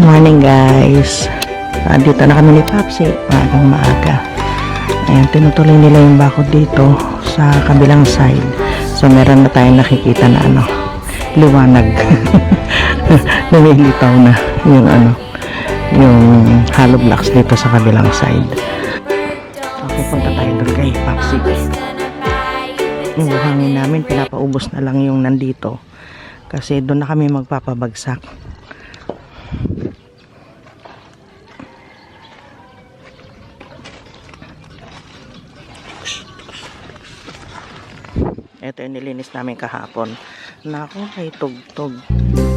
Morning guys. Andito na kami ni Papsi. Maagang maaga. Ayan, tinutuloy nila yung bakod dito sa kabilang side. So meron na tayong nakikita na ano, liwanag. Lumilitaw na yung ano, yung hollow blocks dito sa kabilang side. Okay, punta tayo doon kay Papsi. Yung buhangin namin, pinapaubos na lang yung nandito. Kasi doon na kami magpapabagsak. Ito yung nilinis namin kahapon. Naku, may tugtog. Si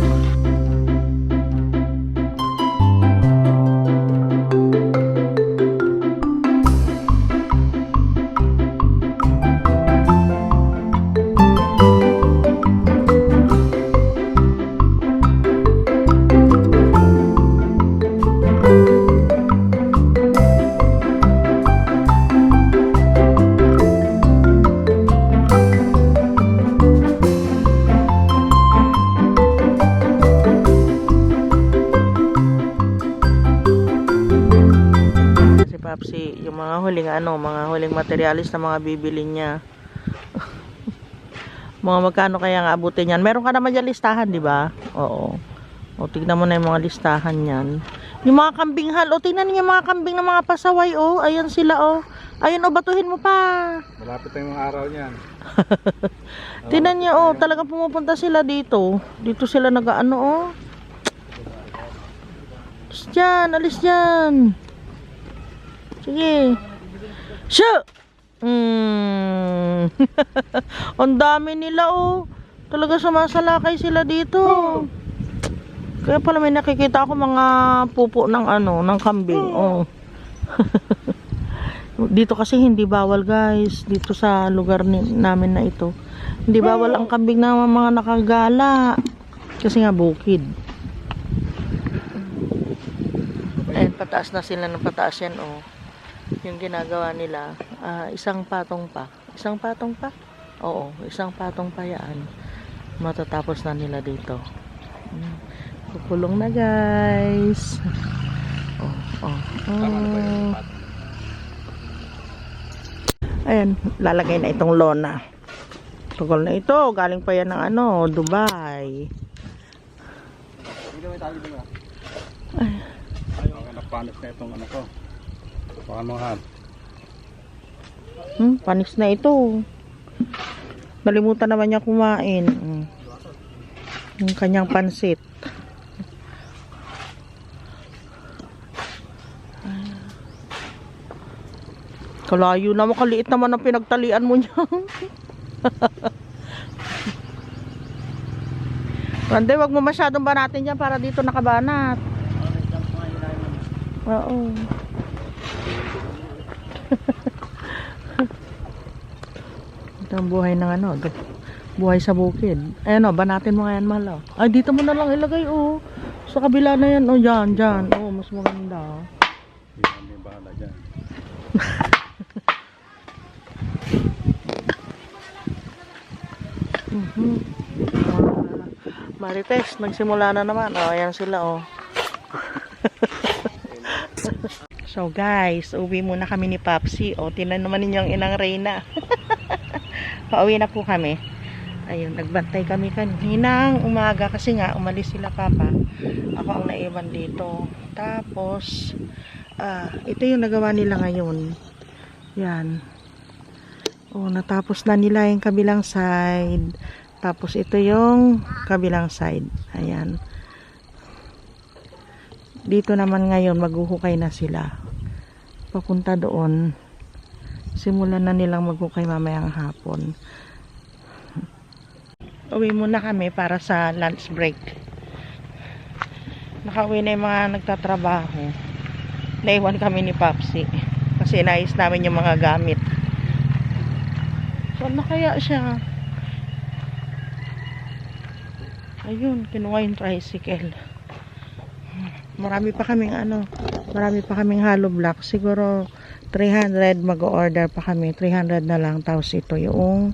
materialis na mga bibili niya. mga magkano kaya nga abutin yan? Meron ka naman dyan listahan, di ba? Oo. O, tignan mo na yung mga listahan yan. Yung mga kambing hal, o tingnan niyo yung mga kambing ng mga pasaway, o. Ayan sila, o. Ayun, o, batuhin mo pa. Malapit na yung araw niyan. Tingnan niyo, o. Talagang pumupunta sila dito. Dito sila nag-ano, o. Alis dyan, alis dyan. Sige. Siya! Hmm. Ang dami nila, oh. Talaga sumasalakay sila dito. Kaya pala may nakikita ako mga pupo ng ano, ng kambing. Oh. dito kasi hindi bawal, guys. Dito sa lugar ni, namin na ito. Hindi bawal ang kambing na mga nakagala. Kasi nga bukid. Ayun, pataas na sila ng pataas yan, oh. Yung ginagawa nila, ah, isang patong pa. Isang patong pa? Oo, isang patong pa yan. Matatapos na nila dito. Hmm. Kukulong na, guys. Oh, oh, oh. Ayan, lalagay na itong lona. Tugal na ito. Galing pa yan ng ano, Dubai. Ay, mga napanis na itong ano ko. Baka mga han. Hmm, panis na ito. Nalimutan naman niya kumain. Hmm. Yung kanyang pansit. Kalayo na makaliit naman ang pinagtalian mo niyan. Rande, wag mo masyadong banatin dyan para dito nakabanat. Oo. Ito ang buhay ng ano, buhay sa bukid. Ayan o, banatin mo nga yan, mahal. oh. Ay, dito mo na lang ilagay, oh. Sa kabila na yan, oh, dyan, dyan. Oh, mas maganda. oh. Hindi kami bahala dyan. Mhm. Ah, Marites, nagsimula na naman. Oh, ayan sila, oh. so, guys, uwi muna kami ni Papsi. O, tinan naman ninyo ang inang Reyna. Pauwi na po kami. Ayun, nagbantay kami kaninang umaga kasi nga umalis sila papa. Ako ang naiwan dito. Tapos, ah, ito yung nagawa nila ngayon. Yan. Oh, natapos na nila yung kabilang side. Tapos ito yung kabilang side. Ayan. Dito naman ngayon maghuhukay na sila. Papunta doon. Simulan na nilang maghukay mamayang hapon. Uwi muna kami para sa lunch break. Nakauwi na yung mga nagtatrabaho. Naiwan kami ni Papsi. Kasi nais namin yung mga gamit. Saan na kaya siya? Ayun, kinuha yung tricycle. Marami pa kaming ano, marami pa kaming hollow block. Siguro 300 mag-order pa kami. 300 na lang. Tapos ito yung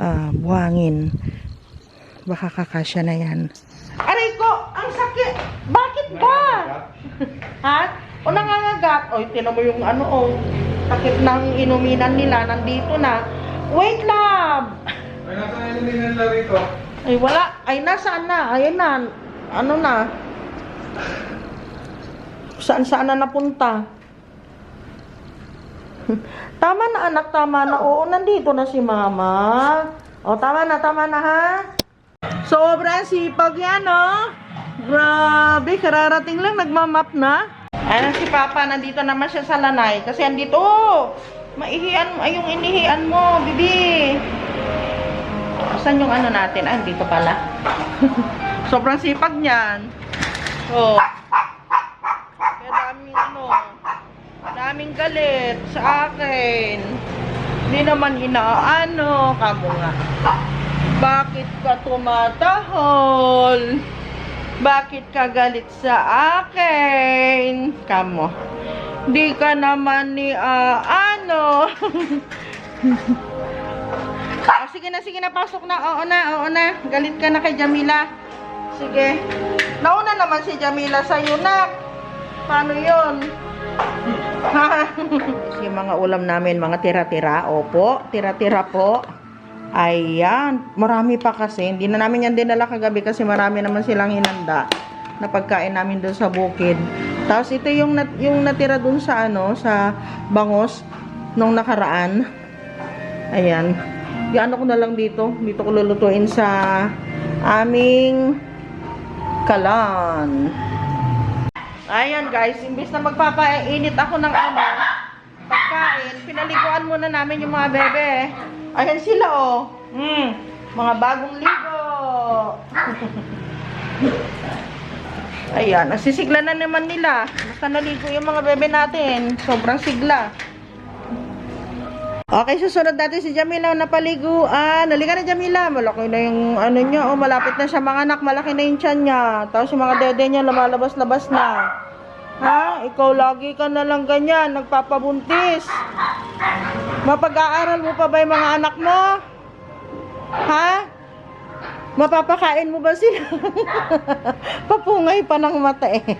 ah, buhangin. Baka kakasya na yan. Aray ko! Ang sakit! Bakit ba? Ha? O nangangagat? O, tinan mo yung ano, o. Takip ng inuminan nila, nandito na. Wait, love! Ay, nasa inumin nila rito. Ay, wala. Ay, nasaan na? Ayun na. Ano na? Saan saan na napunta? tama na anak, tama na. Oo, nandito na si mama. O, tama na, tama na ha? Sobrang sipag yan, oh. Grabe, kararating lang, nagmamap na. Ayan si Papa, nandito naman siya sa lanay. Kasi andito, maihian mo, ay inihian mo, bibi. Saan yung ano natin? Ah, dito pala. Sobrang sipag niyan. Oh. Kaya daming ano, daming galit sa akin. Hindi naman inaano, kamo nga. Bakit ka tumatahol? Bakit ka galit sa akin? Kamo. Di ka naman ni ah, ano. Oh, sige na, sige na, pasok na. Oo na, oo na. Galit ka na kay Jamila. Sige. Nauna naman si Jamila sa'yo, nak. Paano yun? Yung mga ulam namin, mga tira-tira. Opo, tira-tira po. Ayan. Marami pa kasi. Hindi na namin yan dinala kagabi kasi marami naman silang hinanda na pagkain namin doon sa bukid. Tapos ito yung, nat yung natira doon sa ano, sa bangos nung nakaraan. Ayan. Iano ko na lang dito. Dito ko lulutuin sa aming kalan. Ayan guys, imbis na magpapainit ako ng ano, pagkain, pinaliguan muna namin yung mga bebe. Ayan sila oh. Mm, mga bagong ligo. Ayan, nagsisigla na naman nila. Basta naligo yung mga bebe natin. Sobrang sigla. Okay, susunod natin si Jamila na paliguan. Halika na Jamila. Malaki na yung ano niya. Oh, malapit na siya mga anak. Malaki na yung tiyan niya. Tapos yung mga dede niya lumalabas-labas na. Ha? Ikaw lagi ka na lang ganyan. Nagpapabuntis. Mapag-aaral mo pa ba yung mga anak mo? Ha? Mapapakain mo ba sila? Papungay pa ng mata eh.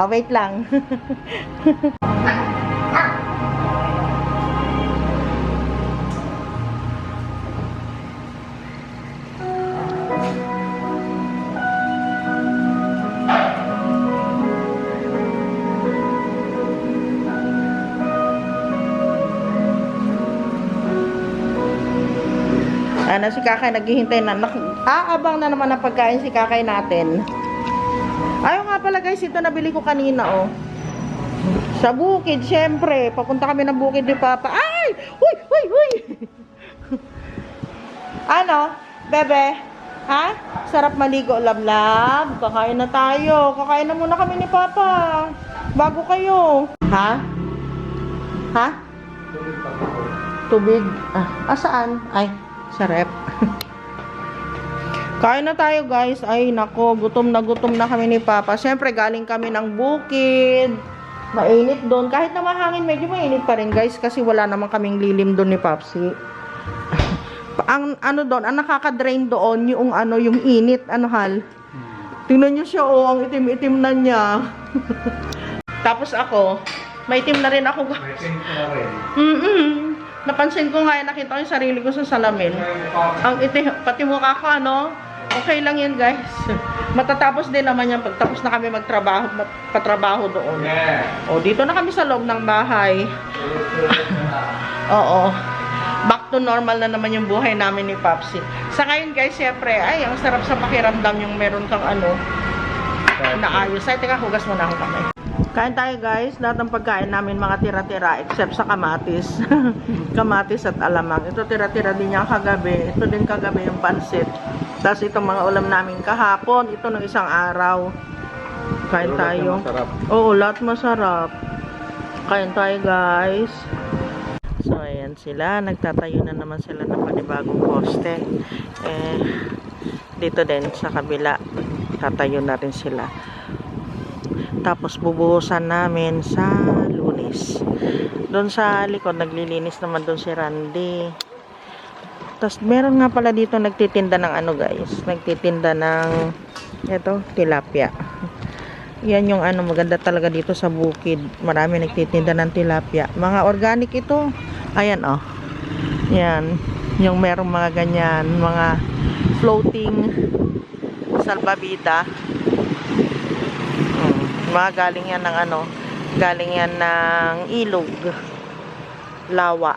ah, wait lang. Ano si Kakay naghihintay na. Aabang na naman ang pagkain si Kakay natin. Ayaw nga pala guys, ito nabili ko kanina oh. Sa bukid, syempre. Papunta kami ng bukid ni Papa. Ay! Huy! Huy! Huy! ano? Bebe? Ha? Sarap maligo, lab-lab. Kakain na tayo. Kakain na muna kami ni Papa. Bago kayo. Ha? Ha? Tubig. Ah, asaan? Ay, sa rep. Kain na tayo guys. Ay, nako, gutom na gutom na kami ni Papa. Siyempre, galing kami ng bukid. Mainit doon. Kahit na mahangin, medyo mainit pa rin guys. Kasi wala naman kaming lilim doon ni Papsi. ang ano doon, ang nakaka-drain doon, yung ano, yung init. Ano hal? Tingnan nyo siya, oh, ang itim-itim na niya. Tapos ako, may itim na rin ako. May pink na rin. Mm-mm. Napansin ko nga, eh, nakita ko yung sarili ko sa salamin. Ang itim, pati mukha ko, ano, okay lang yan, guys. Matatapos din naman yan pagtapos na kami magtrabaho, patrabaho doon. O, dito na kami sa loob ng bahay. Oo. Back to normal na naman yung buhay namin ni Papsi. Sa ngayon, guys, syempre, ay, ang sarap sa pakiramdam yung meron kang ano, naayos. Ay, teka, hugas muna ako kamay. Kain tayo guys, lahat ng pagkain namin mga tira-tira except sa kamatis. kamatis at alamang. Ito tira-tira din yung kagabi. Ito din kagabi yung pansit. Tapos itong mga ulam namin kahapon. Ito ng isang araw. Kain tayo. Masarap. Oo, lahat masarap. Kain tayo guys. So, ayan sila. Nagtatayo na naman sila ng panibagong poste. Eh, dito din sa kabila. Tatayo na rin sila. Tapos bubuhusan namin sa lunes. Doon sa likod, naglilinis naman doon si Randy. Tapos meron nga pala dito nagtitinda ng ano guys. Nagtitinda ng, eto, tilapia. Yan yung ano, maganda talaga dito sa bukid. Marami nagtitinda ng tilapia. Mga organic ito. Ayan, oh. Yan. Yung merong mga ganyan, mga floating salbabida. Mga galing yan ng ano, galing yan ng ilog. Lawa.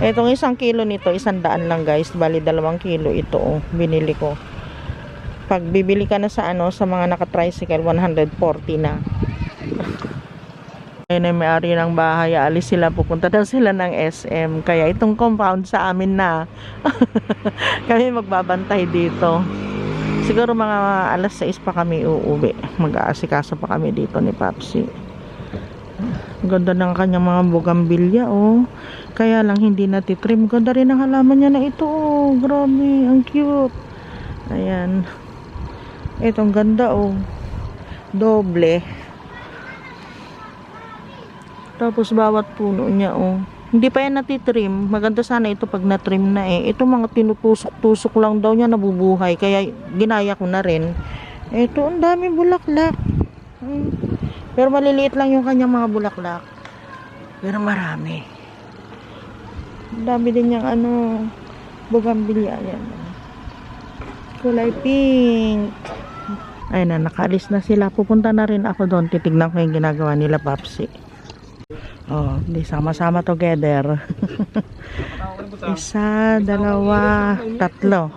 Itong isang kilo nito, isang daan lang guys. Bali, dalawang kilo ito, oh. Binili ko pag bibili ka na sa ano sa mga naka-tricycle 140 na ayun ay may-ari ng bahay alis sila pupunta daw sila ng SM kaya itong compound sa amin na kami magbabantay dito siguro mga alas 6 pa kami uuwi. Mag-aasikaso pa kami dito ni Papsi. Ganda ng kanyang mga bugambilya oh. Kaya lang hindi natitrim. Ganda rin ang halaman niya na ito oh. Grabe ang cute. Ayan. Itong ganda oh. Doble. Tapos bawat puno niya oh. Hindi pa yan natitrim. Maganda sana ito pag natrim na eh. Ito mga tinutusok-tusok lang daw niya nabubuhay. Kaya ginaya ko na rin. Ito, ang dami bulaklak. Hmm. Pero maliliit lang yung kanyang mga bulaklak. Pero marami. Ang dami din niyang ano, bugambilya yan. Kulay pink. Ay na, nakaalis na sila. Pupunta na rin ako doon. Titignan ko yung ginagawa nila, Papsi. Oh, di sama-sama together. Isa, dalawa, tatlo.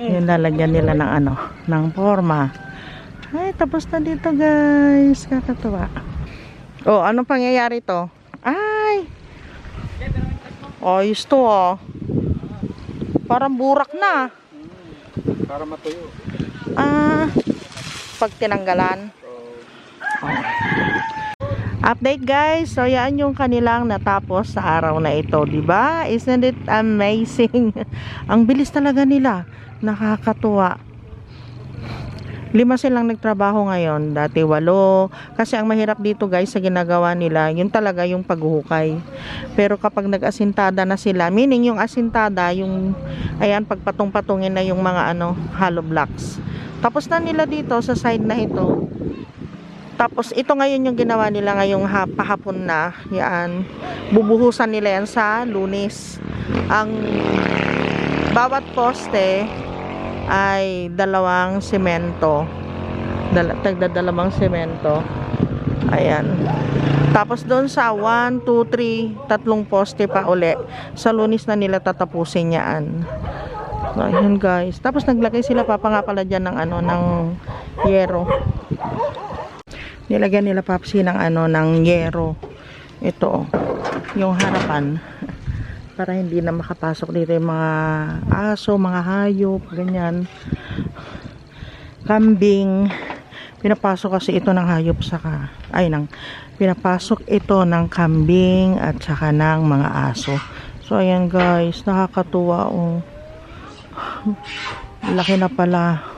Yung lalagyan nila ng ano, ng forma. Ay, tapos na dito, guys. Kakatuwa. Oh, anong pangyayari to? Ay! Oh, to, oh. Parang burak na. Para matuyo. Ah, pag tinanggalan. So, Update guys, so yan yung kanilang natapos sa araw na ito, di ba? Isn't it amazing? Ang bilis talaga nila, nakakatuwa. Lima silang nagtrabaho ngayon, dati walo. Kasi ang mahirap dito guys sa ginagawa nila, yun talaga yung paghuhukay. Pero kapag nag-asintada na sila, meaning yung asintada, yung, ayan, pagpatong-patungin na yung mga ano, hollow blocks. Tapos na nila dito sa side na ito, tapos ito ngayon yung ginawa nila ngayong ha, pahapon na. Yan. Bubuhusan nila yan sa lunes. Ang bawat poste ay dalawang semento. Dala, tagda dalawang semento. Ayan. Tapos doon sa 1, 2, 3, tatlong poste pa uli. Sa lunes na nila tatapusin yan. So, ayan guys. Tapos naglagay sila papa nga pala dyan ng ano, ng yero nilagyan nila papsi ng ano ng yero. Ito oh, yung harapan. Para hindi na makapasok dito yung mga aso, mga hayop ganyan. Kambing. Pinapasok kasi ito ng hayop saka ay ng pinapasok ito ng kambing at saka ng mga aso. So ayan guys. Nakakatuwa oh. Laki na pala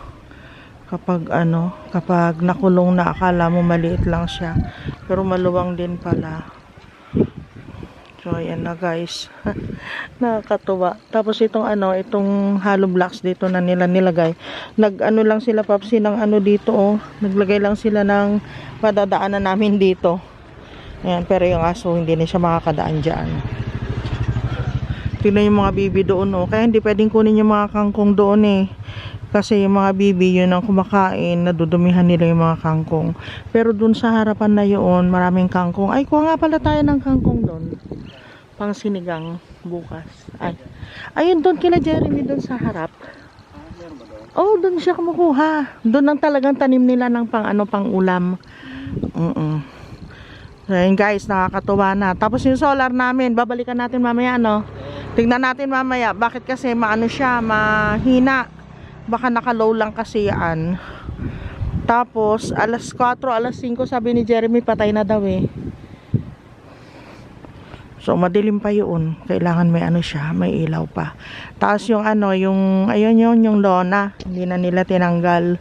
kapag ano, kapag nakulong na akala mo maliit lang siya. Pero maluwang din pala. So ayan na guys. Nakakatuwa. Tapos itong ano, itong hollow blocks dito na nila nilagay. Nag ano lang sila papsi ng ano dito oh. Naglagay lang sila ng padadaanan namin dito. Ayan, pero yung aso hindi na siya makakadaan dyan. Tingnan yung mga bibi doon oh. Kaya hindi pwedeng kunin yung mga kangkong doon eh. Kasi yung mga bibi yun ang kumakain, nadudumihan nila yung mga kangkong. Pero dun sa harapan na yun, maraming kangkong. Ay, kuha nga pala tayo ng kangkong doon. Pang sinigang bukas. Ay. Ayun doon kila Jeremy doon sa harap. Oh, doon siya kumukuha. Doon ang talagang tanim nila ng pang ano pang ulam. Mm. Ayun guys, nakakatuwa na. Tapos yung solar namin, babalikan natin mamaya ano. Tignan natin mamaya bakit kasi maano siya, mahina. Baka naka-low lang kasi yan. Tapos alas 4, alas 5 sabi ni Jeremy patay na daw eh. So madilim pa yun. Kailangan may ano siya, may ilaw pa. Tapos yung ano, yung ayun yun, yung lona, hindi na nila tinanggal.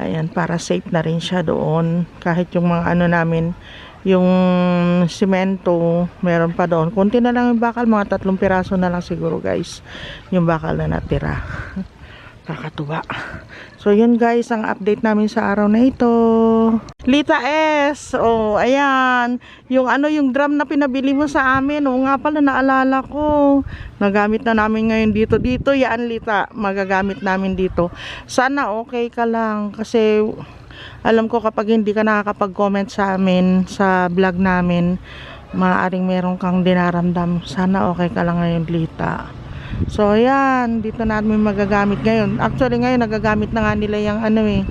Ayan, para safe na rin siya doon. Kahit yung mga ano namin, yung simento, meron pa doon. Kunti na lang yung bakal, mga tatlong piraso na lang siguro guys. Yung bakal na natira. Kakatuwa. So, yun guys, ang update namin sa araw na ito. Lita S! Oh, ayan. Yung ano, yung drum na pinabili mo sa amin. Oo nga pala, naalala ko. Nagamit na namin ngayon dito. Dito, yan Lita. Magagamit namin dito. Sana okay ka lang. Kasi, alam ko kapag hindi ka nakakapag-comment sa amin, sa vlog namin, maaaring meron kang dinaramdam. Sana okay ka lang ngayon, Lita. So, ayan, dito namin magagamit ngayon. Actually, ngayon, nagagamit na nga nila yung ano eh,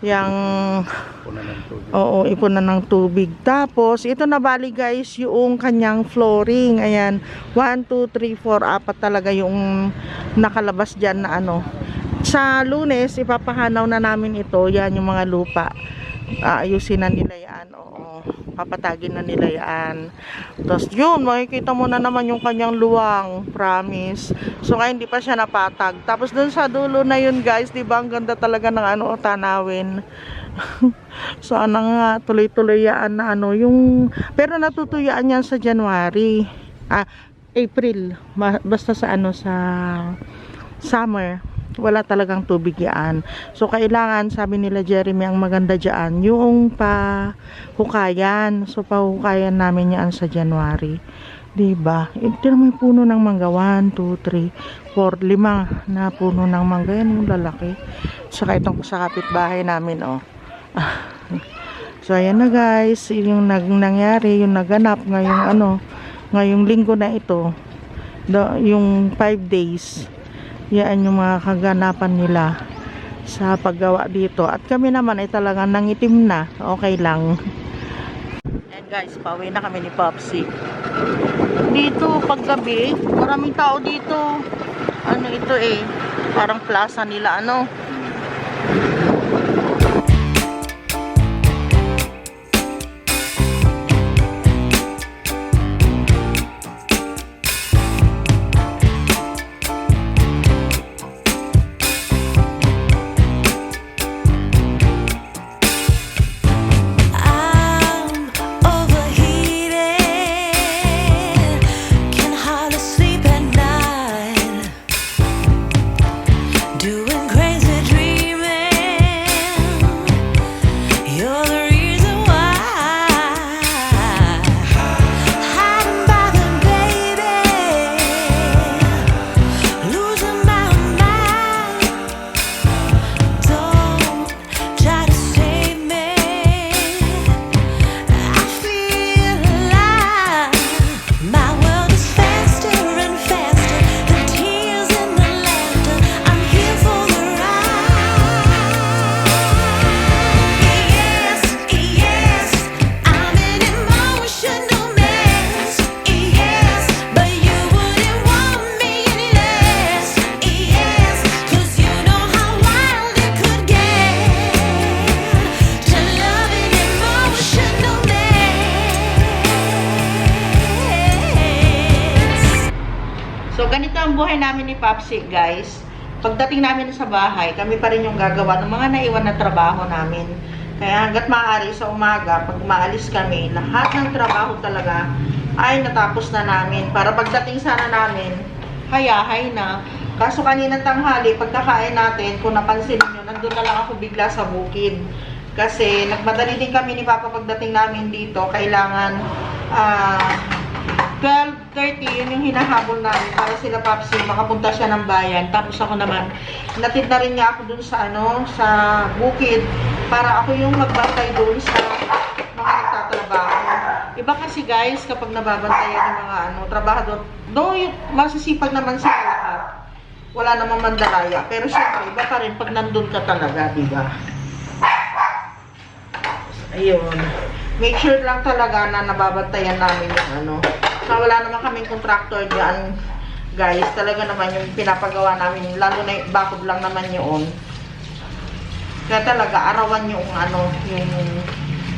yung, Puno ng tubig. oo, ipunan ng tubig. Tapos, ito na bali guys, yung kanyang flooring. Ayan, 1, 2, 3, 4, apat talaga yung nakalabas dyan na ano. Sa lunes, ipapahanaw na namin ito. Yan yung mga lupa. Aayusin na nila yan. Oo, papatagin na nila yan. Tapos yun, makikita mo na naman yung kanyang luwang. Promise. So ngayon hindi pa siya napatag. Tapos dun sa dulo na yun guys, di ba ang ganda talaga ng ano, tanawin. Sana nga tuloy-tuloy yan na ano, yung... Pero natutuyaan yan sa January. Ah, April. Basta sa ano, sa summer wala talagang tubig yan. So, kailangan, sabi nila Jeremy, ang maganda dyan, yung pahukayan. So, pahukayan namin yan sa January. Diba? Ito naman yung puno ng mangga. 1, 2, 3, 4, 5 na puno ng mangga. Yan yung lalaki. Saka itong sa kapitbahay namin, oh. so, ayan na guys. Yung nag nangyari, yung naganap ngayong ano, ngayong linggo na ito. The, yung 5 days yan yung mga kaganapan nila sa paggawa dito. At kami naman ay talagang nangitim na. Okay lang. And guys, pauwi na kami ni Popsy. Dito, paggabi, maraming tao dito. Ano ito eh, parang plaza nila, ano. Bahay, kami pa rin yung gagawa ng mga naiwan na trabaho namin. Kaya hanggat maaari sa umaga, pag maalis kami, lahat ng trabaho talaga ay natapos na namin. Para pagdating sana namin, hayahay na. Kaso kanina tanghali, pagkakain natin, kung napansin nyo, nandun na lang ako bigla sa bukid. Kasi nagmadali din kami ni Papa pagdating namin dito. Kailangan ah 12.30, yun yung hinahabol namin para sila Papsi, makapunta siya ng bayan. Tapos ako naman, natid na rin niya ako dun sa ano, sa bukid para ako yung magbantay dun sa mga nagtatrabaho. Iba kasi guys, kapag nababantayan yung mga ano, trabahador, do yung masisipag naman sila lahat. Wala namang mandalaya. Pero syempre, iba pa rin pag nandun ka talaga, di ba? Ayun. Make sure lang talaga na nababantayan namin yung ano. Na wala naman kaming contractor dyan, guys. Talaga naman yung pinapagawa namin, lalo na yung bakod lang naman yun. Kaya talaga, arawan yung ano, yung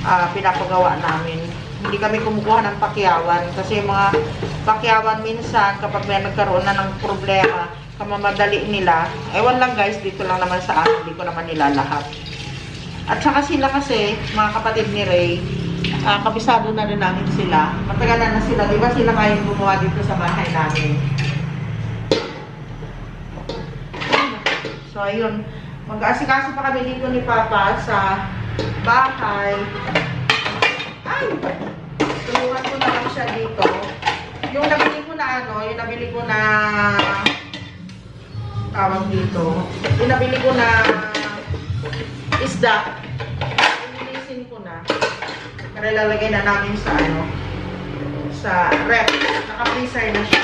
ah, pinapagawa namin. Hindi kami kumukuha ng pakyawan. Kasi mga pakyawan minsan, kapag may nagkaroon na ng problema, kamamadali nila. Ewan lang guys, dito lang naman sa akin, hindi ko naman nila lahat. At saka sila kasi, mga kapatid ni Ray, ah, kabisado na rin namin sila. Matagal na sila. Di ba sila kayang gumawa dito sa bahay namin? So, ayun. Mag-aasikaso pa kami dito ni Papa sa bahay. Ay! Tulungan ko na lang siya dito. Yung nabili ko na ano, yung nabili ko na tawag dito. Yung nabili ko na isda. Inilisin ko na. Para lalagay na namin sa ano, sa rep. Naka-freezer na siya.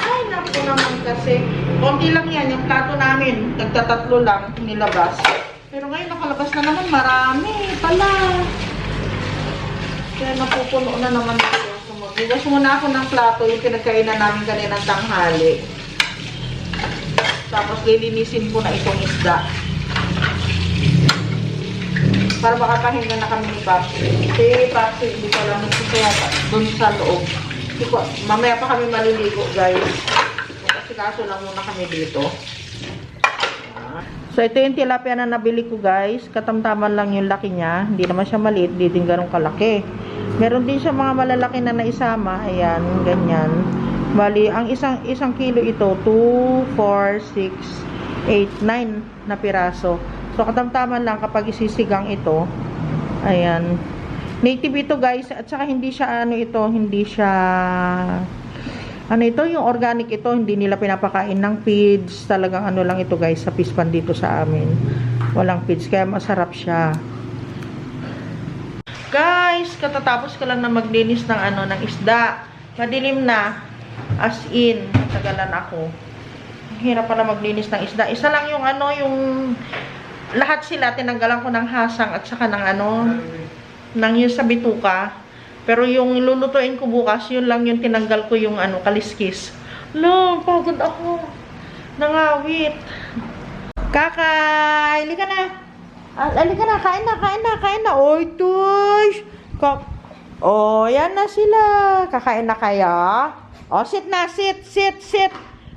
Ay, naku naman kasi. Konti lang yan. Yung plato namin, nagtatatlo lang, nilabas. Pero ngayon, nakalabas na naman. Marami pala. Kaya napupuno na naman ito. So, magbugas muna ako ng plato, yung pinagkainan namin kaninang tanghali. Tapos lilinisin ko na itong isda. Para makakahinga na kami ni Papi. Si Papi, hindi ko alam nagsusaya doon sa loob. Hindi ko, mamaya pa kami maliligo, guys. Kasi kaso lang muna kami dito. So, ito yung tilapia na nabili ko, guys. Katamtaman lang yung laki niya. Hindi naman siya maliit. Hindi din ganun kalaki. Meron din siya mga malalaki na naisama. Ayan, ganyan. Bali, ang isang isang kilo ito, 2, 4, 6, 8, 9 na piraso. So, katamtaman lang kapag isisigang ito. Ayan. Native ito, guys. At saka hindi siya, ano ito, hindi siya ano ito, yung organic ito, hindi nila pinapakain ng feeds. Talagang ano lang ito guys, sa pispan dito sa amin. Walang feeds, kaya masarap siya. Guys, katatapos ko lang na maglinis ng ano, ng isda. Madilim na. As in, tagalan ako. Hirap pala maglinis ng isda. Isa lang yung ano, yung lahat sila, tinanggalan ko ng hasang at saka ng ano, ng yung sa bituka. Pero yung lulutuin ko bukas, yun lang yung tinanggal ko yung ano, kaliskis. Lo, pagod ako. Nangawit. Kakay, halika na. Halika na, kain na, kain na, kain na. Oy, tush. Kak oh, yan na sila. Kakain na kaya? Oh, sit na, sit, sit, sit.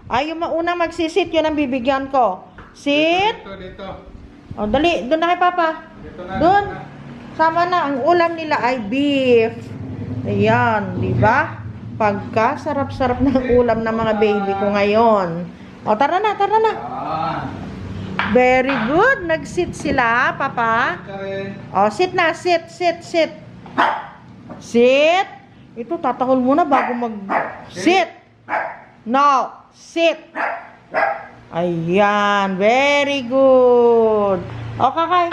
Ay, yung mauna magsisit, yun ang bibigyan ko. Sit. Dito, dito. Oh, dali, doon na kay Papa. Doon. Sama na, ang ulam nila ay beef. Ayan, di ba? Pagka sarap-sarap ng ulam ng mga baby ko ngayon. O, tara na, tara na. Very good. Nag-sit sila, Papa. O, sit na, sit, sit, sit. Sit. Ito, tatahol muna bago mag-sit. Now, sit. Ayan, very good. O, kakay.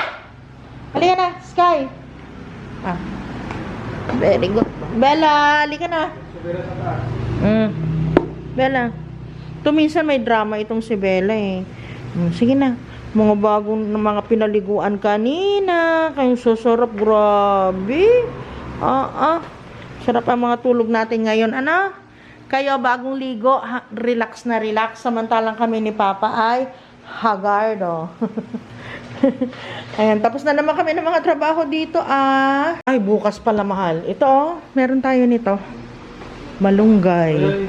Halika na, Sky. Ah. Very good. Bella, halika na. Mm. Bella. Tuminsan may drama itong si Bella eh. Mm, sige na. Mga bagong na mga pinaliguan kanina. Kayong susarap. Grabe. Ah, ah. Sarap ang mga tulog natin ngayon. Ano? Kayo bagong ligo. Ha, relax na relax. Samantalang kami ni Papa ay hagardo. Ayan, tapos na naman kami ng mga trabaho dito ah. Ay, bukas pala mahal. Ito oh, meron tayo nito. Malunggay. Ay,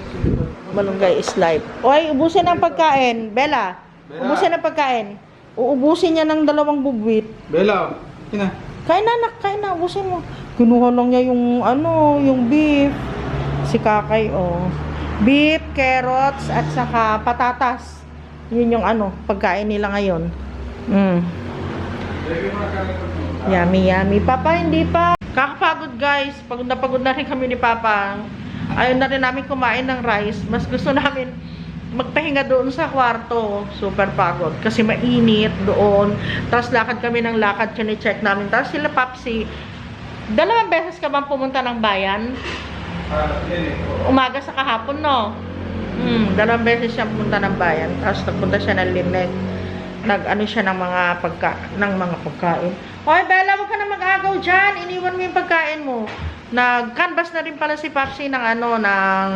Malunggay is life. Oy, ubusin ang pagkain. Bella, Bella. ubusin ang pagkain. Uubusin niya ng dalawang bubwit. Bella, ina. Kain na, anak. Kain na. Ubusin mo. Kinuha lang niya yung, ano, yung beef. Si Kakay, oh. Beef, carrots, at saka patatas. Yun yung, ano, pagkain nila ngayon. Mm. Yummy, yummy. Papa, hindi pa. Kakapagod, guys. Pagod na pagod na rin kami ni Papa. Ayaw na rin namin kumain ng rice. Mas gusto namin magpahinga doon sa kwarto. Super pagod. Kasi mainit doon. Tapos lakad kami ng lakad. Chine-check namin. Tapos sila, Papsi, dalawang beses ka bang pumunta ng bayan? Umaga sa kahapon, no? Hmm, dalawang beses siya pumunta ng bayan. Tapos nagpunta siya ng Limek. Nag-ano siya ng mga pagka ng mga pagkain. Hoy, Bella, wag ka na mag-agaw dyan. Iniwan mo yung pagkain mo. Nag-canvas na rin pala si Papsi ng ano, ng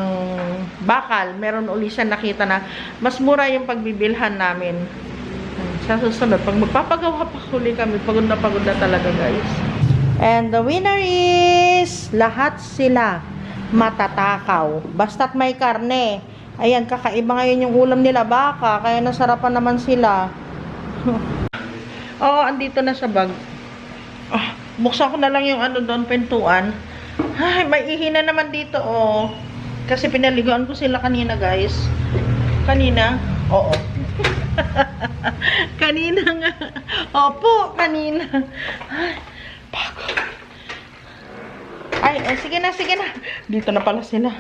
bakal. Meron uli siya nakita na mas mura yung pagbibilhan namin. Sa susunod, pag magpapagawa pa huli kami, pagod na pagod na talaga, guys. And the winner is lahat sila matatakaw. Basta't may karne. Ayan, kakaiba ngayon yung ulam nila baka, kaya nasarapan naman sila. Oo, andito na sa bag. Ah, buksan ko na lang yung ano doon, pintuan. Ay, may ihina naman dito, oh. Kasi pinaliguan ko sila kanina, guys. Kanina? Oo. kanina nga. Opo, kanina. Ay, pagod. Ay, eh, sige na, sige na. Dito na pala sila.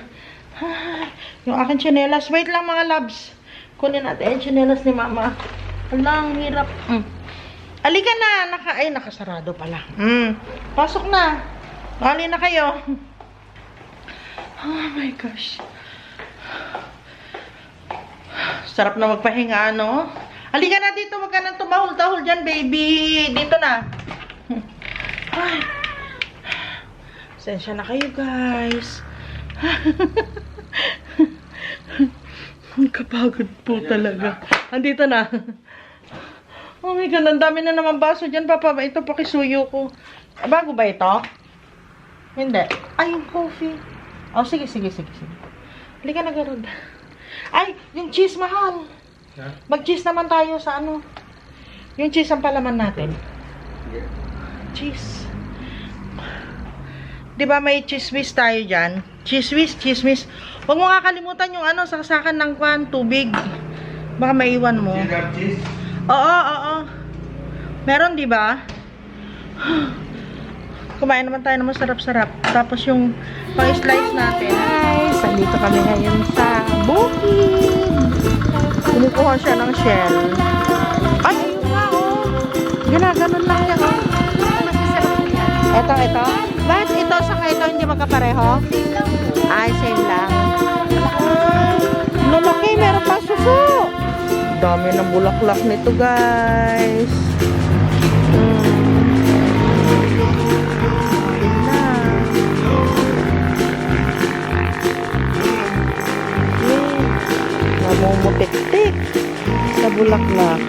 Yung aking tsinelas. Wait lang mga loves. Kunin natin yung tsinelas ni mama. Alang, hirap. Mm. Alika na. Naka, ay, nakasarado pala. Mm. Pasok na. Bali na kayo. Oh my gosh. Sarap na magpahinga, ano? Halika na dito, wag ka nang tumahol-tahol dyan, baby. Dito na. Ay. Sensya na kayo, guys. Ang kapagod po talaga. Andito na. Oh my God, ang dami na naman baso dyan, Papa. Ito, pakisuyo ko. Bago ba ito? Hindi. Ay, yung coffee. Oh, sige, sige, sige, sige. Halika na, Garod. Ay, yung cheese mahal. Mag-cheese naman tayo sa ano. Yung cheese ang palaman natin. Cheese. 'Di ba may whiz tayo diyan? Cheese whiz. Huwag mo kakalimutan yung ano, saksakan ng kwan, tubig. Baka maiwan mo. Oo, oo. Meron, 'di ba? Kumain naman tayo ng masarap-sarap. Tapos yung pang-slice natin. Guys, andito kami ngayon sa bukid. Kumukuha siya ng shell. Ay, ayun nga, oh. Ginaganon lang niya, oh. Ito, ito. Bakit ito sa ito hindi magkapareho? Ay, same lang. Lalaki, meron pa suko. Dami ng bulaklak nito, guys. Hmm. Namumutik-tik sa bulaklak.